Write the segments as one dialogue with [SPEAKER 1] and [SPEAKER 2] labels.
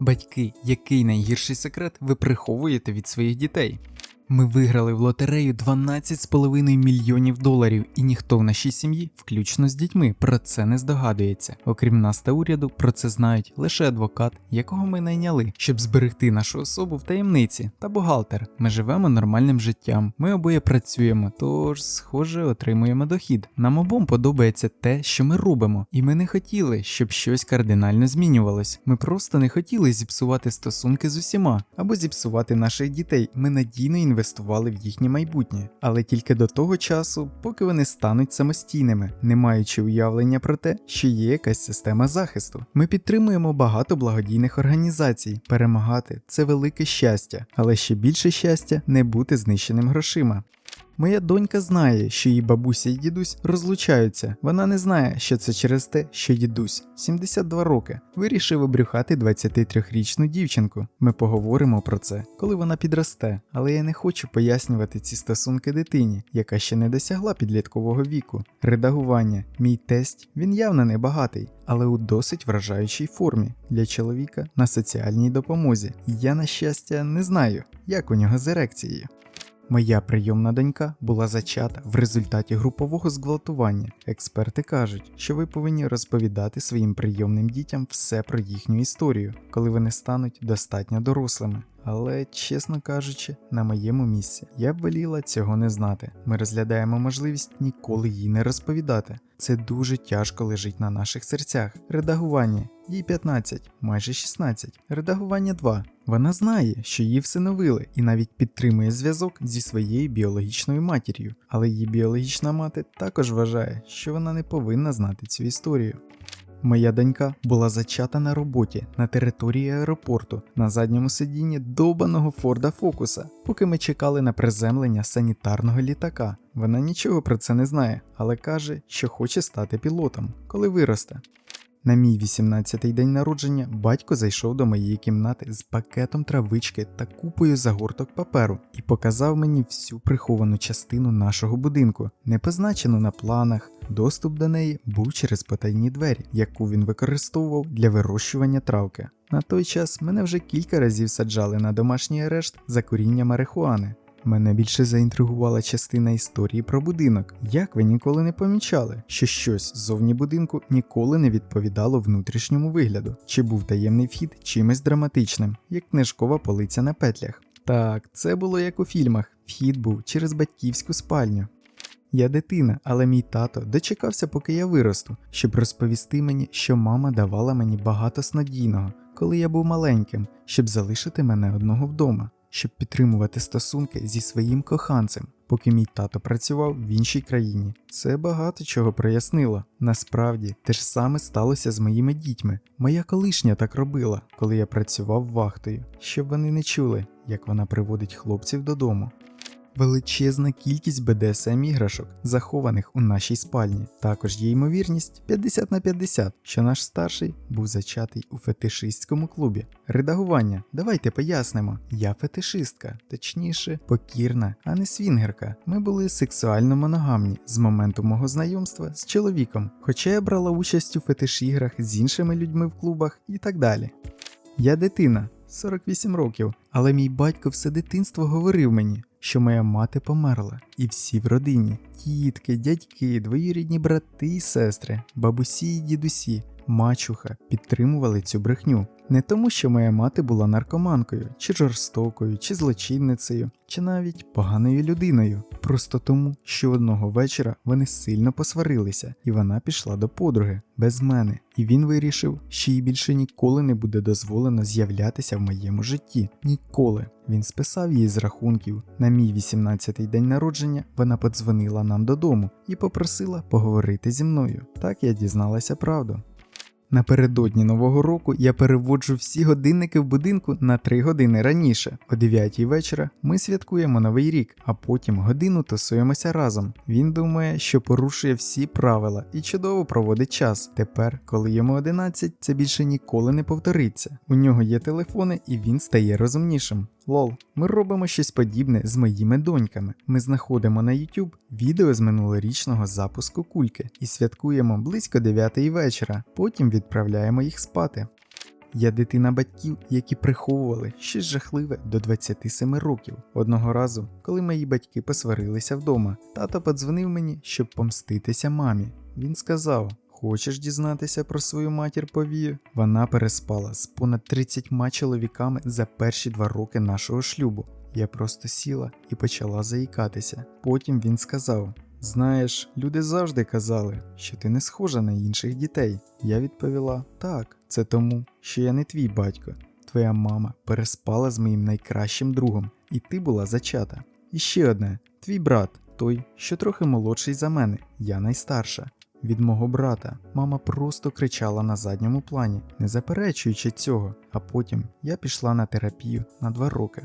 [SPEAKER 1] Батьки, який найгірший секрет ви приховуєте від своїх дітей? Ми виграли в лотерею 12,5 мільйонів доларів, і ніхто в нашій сім'ї, включно з дітьми, про це не здогадується. Окрім нас та уряду, про це знають лише адвокат, якого ми найняли, щоб зберегти нашу особу в таємниці, та бухгалтер. Ми живемо нормальним життям. Ми обоє працюємо, тож, схоже, отримуємо дохід. Нам обом подобається те, що ми робимо, і ми не хотіли, щоб щось кардинально змінювалось. Ми просто не хотіли зіпсувати стосунки з усіма або зіпсувати наших дітей. Ми надійно інвестували в їхнє майбутнє, але тільки до того часу, поки вони стануть самостійними, не маючи уявлення про те, що є якась система захисту. Ми підтримуємо багато благодійних організацій. Перемагати це велике щастя, але ще більше щастя не бути знищеним грошима. Моя донька знає, що її бабуся і дідусь розлучаються. Вона не знає, що це через те, що дідусь 72 роки вирішив обрюхати 23-річну дівчинку. Ми поговоримо про це, коли вона підросте, але я не хочу пояснювати ці стосунки дитині, яка ще не досягла підліткового віку. Редагування, мій тесть, він явно не багатий, але у досить вражаючій формі для чоловіка на соціальній допомозі. Я, на щастя, не знаю, як у нього з ерекцією. Моя прийомна донька була зачата в результаті групового зґвалтування. Експерти кажуть, що ви повинні розповідати своїм прийомним дітям все про їхню історію, коли вони стануть достатньо дорослими. Але, чесно кажучи, на моєму місці я б воліла цього не знати. Ми розглядаємо можливість ніколи їй не розповідати. Це дуже тяжко лежить на наших серцях. Редагування їй 15, майже 16. Редагування 2. Вона знає, що її всиновили і навіть підтримує зв'язок зі своєю біологічною матір'ю, але її біологічна мати також вважає, що вона не повинна знати цю історію. Моя донька була зачата на роботі на території аеропорту на задньому сидінні довбаного Форда Фокуса, поки ми чекали на приземлення санітарного літака. Вона нічого про це не знає, але каже, що хоче стати пілотом, коли виросте. На мій 18-й день народження батько зайшов до моєї кімнати з пакетом травички та купою загорток паперу і показав мені всю приховану частину нашого будинку, не позначену на планах. Доступ до неї був через потайні двері, яку він використовував для вирощування травки. На той час мене вже кілька разів саджали на домашній арешт за куріння марихуани. Мене більше заінтригувала частина історії про будинок. Як ви ніколи не помічали, що щось ззовні будинку ніколи не відповідало внутрішньому вигляду, чи був таємний вхід чимось драматичним, як книжкова полиця на петлях? Так, це було як у фільмах. Вхід був через батьківську спальню. Я дитина, але мій тато дочекався, поки я виросту, щоб розповісти мені, що мама давала мені багато снодійного, коли я був маленьким, щоб залишити мене одного вдома, щоб підтримувати стосунки зі своїм коханцем, поки мій тато працював в іншій країні. Це багато чого прояснило. Насправді, те ж саме сталося з моїми дітьми. Моя колишня так робила, коли я працював вахтою, щоб вони не чули, як вона приводить хлопців додому. Величезна кількість BDSM іграшок, захованих у нашій спальні. Також є ймовірність 50 на 50, що наш старший був зачатий у фетишистському клубі. Редагування. Давайте пояснимо. Я фетишистка, точніше, покірна, а не свінгерка. Ми були сексуально моногамні з моменту мого знайомства з чоловіком, хоча я брала участь у фетиш-іграх з іншими людьми в клубах і так далі. Я дитина, 48 років, але мій батько все дитинство говорив мені, що моя мати померла, і всі в родині тітки, дядьки, двоюрідні брати і сестри, бабусі і дідусі, мачуха підтримували цю брехню. Не тому, що моя мати була наркоманкою, чи жорстокою, чи злочинницею, чи навіть поганою людиною. Просто тому, що одного вечора вони сильно посварилися, і вона пішла до подруги без мене. І він вирішив, що їй більше ніколи не буде дозволено з'являтися в моєму житті. Ніколи. Він списав її з рахунків. На мій 18-й день народження вона подзвонила нам додому і попросила поговорити зі мною. Так я дізналася правду. Напередодні нового року я переводжу всі годинники в будинку на 3 години раніше. О 9 вечора ми святкуємо новий рік, а потім годину тусуємося разом. Він думає, що порушує всі правила і чудово проводить час. Тепер, коли йому 11, це більше ніколи не повториться. У нього є телефони і він стає розумнішим. Лол, ми робимо щось подібне з моїми доньками. Ми знаходимо на YouTube відео з минулорічного запуску кульки і святкуємо близько 9 вечора, потім відправляємо їх спати. Я дитина батьків, які приховували щось жахливе до 27 років. Одного разу, коли мої батьки посварилися вдома, тато подзвонив мені, щоб помститися мамі. Він сказав: Хочеш дізнатися про свою матір повію? Вона переспала з понад 30 чоловіками за перші два роки нашого шлюбу. Я просто сіла і почала заїкатися. Потім він сказав: Знаєш, люди завжди казали, що ти не схожа на інших дітей. Я відповіла: Так, це тому, що я не твій батько. Твоя мама переспала з моїм найкращим другом, і ти була зачата. І ще одне: твій брат, той, що трохи молодший за мене, я найстарша. Від мого брата мама просто кричала на задньому плані, не заперечуючи цього, а потім я пішла на терапію на два роки.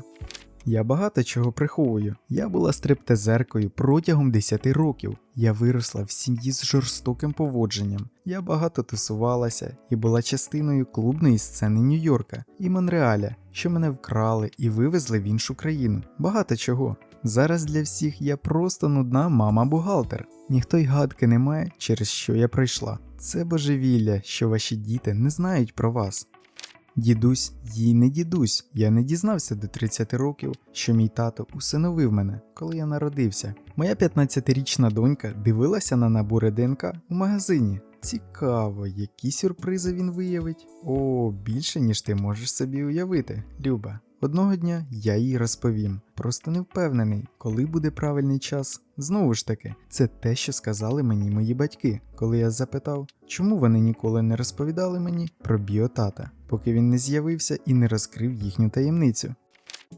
[SPEAKER 1] Я багато чого приховую. Я була стриптизеркою протягом 10 років. Я виросла в сім'ї з жорстоким поводженням. Я багато тусувалася і була частиною клубної сцени Нью-Йорка і Монреаля, що мене вкрали і вивезли в іншу країну. Багато чого. Зараз для всіх я просто нудна мама-бухгалтер. Ніхто й гадки не має, через що я пройшла. Це божевілля, що ваші діти не знають про вас. Дідусь, їй не дідусь. Я не дізнався до 30 років, що мій тато усиновив мене, коли я народився. Моя 15-річна донька дивилася на набори ДНК у магазині. Цікаво, які сюрпризи він виявить. О, більше ніж ти можеш собі уявити, Люба. Одного дня я їй розповім. Просто не впевнений, коли буде правильний час. Знову ж таки, це те, що сказали мені мої батьки, коли я запитав, чому вони ніколи не розповідали мені про біотата, поки він не з'явився і не розкрив їхню таємницю.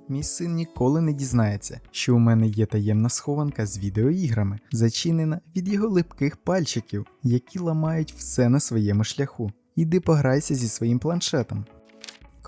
[SPEAKER 1] Мій син ніколи не дізнається, що у мене є таємна схованка з відеоіграми, зачинена від його липких пальчиків, які ламають все на своєму шляху. Іди пограйся зі своїм планшетом.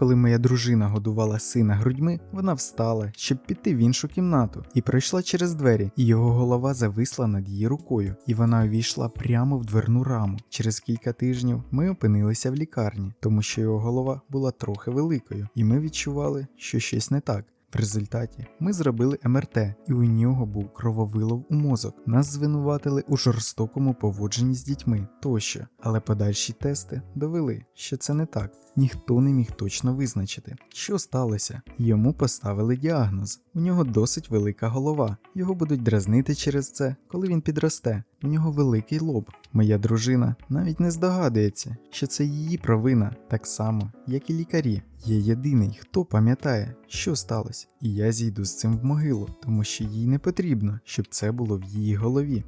[SPEAKER 1] Коли моя дружина годувала сина грудьми, вона встала, щоб піти в іншу кімнату, і пройшла через двері, і його голова зависла над її рукою, і вона увійшла прямо в дверну раму. Через кілька тижнів ми опинилися в лікарні, тому що його голова була трохи великою, і ми відчували, що щось не так. В результаті ми зробили МРТ, і у нього був крововилов у мозок. Нас звинуватили у жорстокому поводженні з дітьми тощо, але подальші тести довели, що це не так. Ніхто не міг точно визначити, що сталося. Йому поставили діагноз. У нього досить велика голова. Його будуть дразнити через це, коли він підросте. У нього великий лоб. Моя дружина навіть не здогадується, що це її провина, так само, як і лікарі. Є єдиний, хто пам'ятає, що сталося, і я зійду з цим в могилу, тому що їй не потрібно, щоб це було в її голові.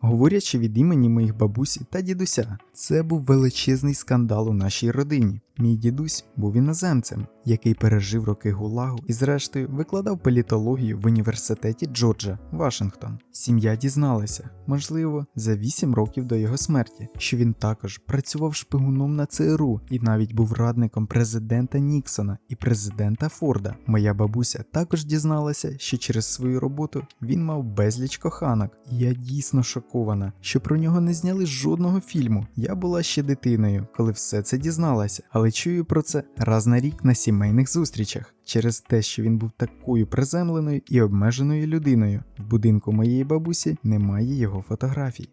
[SPEAKER 1] Говорячи від імені моїх бабусі та дідуся, це був величезний скандал у нашій родині. Мій дідусь був іноземцем, який пережив роки гулагу і, зрештою, викладав політологію в університеті Джорджа, Вашингтон. Сім'я дізналася, можливо, за 8 років до його смерті, що він також працював шпигуном на ЦРУ і навіть був радником президента Ніксона і президента Форда. Моя бабуся також дізналася, що через свою роботу він мав безліч коханок. Я дійсно шокована, що про нього не зняли жодного фільму. Я була ще дитиною, коли все це дізналася, але чую про це раз на рік на сімейних зустрічах. Через те, що він був такою приземленою і обмеженою людиною. В будинку моєї бабусі немає його фотографій.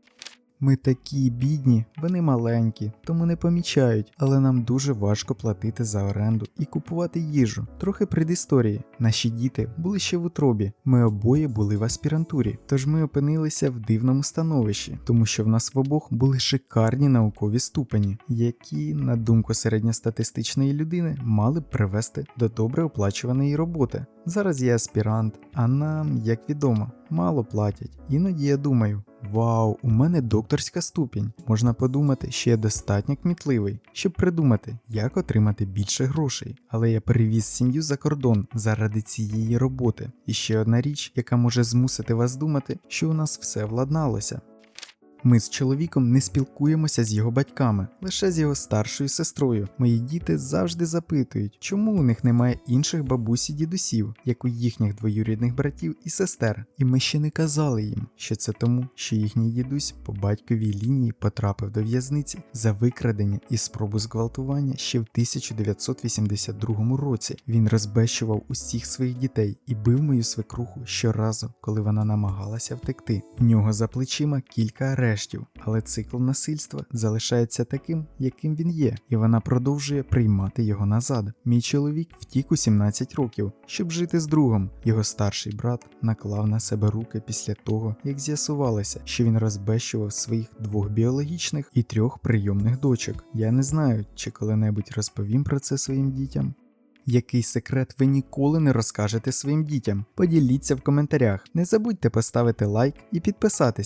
[SPEAKER 1] Ми такі бідні, вони маленькі, тому не помічають, але нам дуже важко платити за оренду і купувати їжу. Трохи предісторії. Наші діти були ще в утробі. Ми обоє були в аспірантурі, тож ми опинилися в дивному становищі, тому що в нас в обох були шикарні наукові ступені, які, на думку середньостатистичної людини, мали б привести до добре оплачуваної роботи. Зараз я аспірант, а нам, як відомо, мало платять. Іноді я думаю. Вау, у мене докторська ступінь. Можна подумати, що я достатньо кмітливий, щоб придумати, як отримати більше грошей. Але я перевіз сім'ю за кордон заради цієї роботи. І ще одна річ, яка може змусити вас думати, що у нас все владналося. Ми з чоловіком не спілкуємося з його батьками, лише з його старшою сестрою. Мої діти завжди запитують, чому у них немає інших бабусі дідусів, як у їхніх двоюрідних братів і сестер. І ми ще не казали їм, що це тому, що їхній дідусь по батьковій лінії потрапив до в'язниці за викрадення і спробу зґвалтування ще в 1982 році. Він розбещував усіх своїх дітей і бив мою свекруху щоразу, коли вона намагалася втекти. У нього за плечима кілька арештів арештів, але цикл насильства залишається таким, яким він є, і вона продовжує приймати його назад. Мій чоловік втік у 17 років, щоб жити з другом. Його старший брат наклав на себе руки після того, як з'ясувалося, що він розбещував своїх двох біологічних і трьох прийомних дочок. Я не знаю, чи коли-небудь розповім про це своїм дітям. Який секрет ви ніколи не розкажете своїм дітям? Поділіться в коментарях. Не забудьте поставити лайк і підписатись.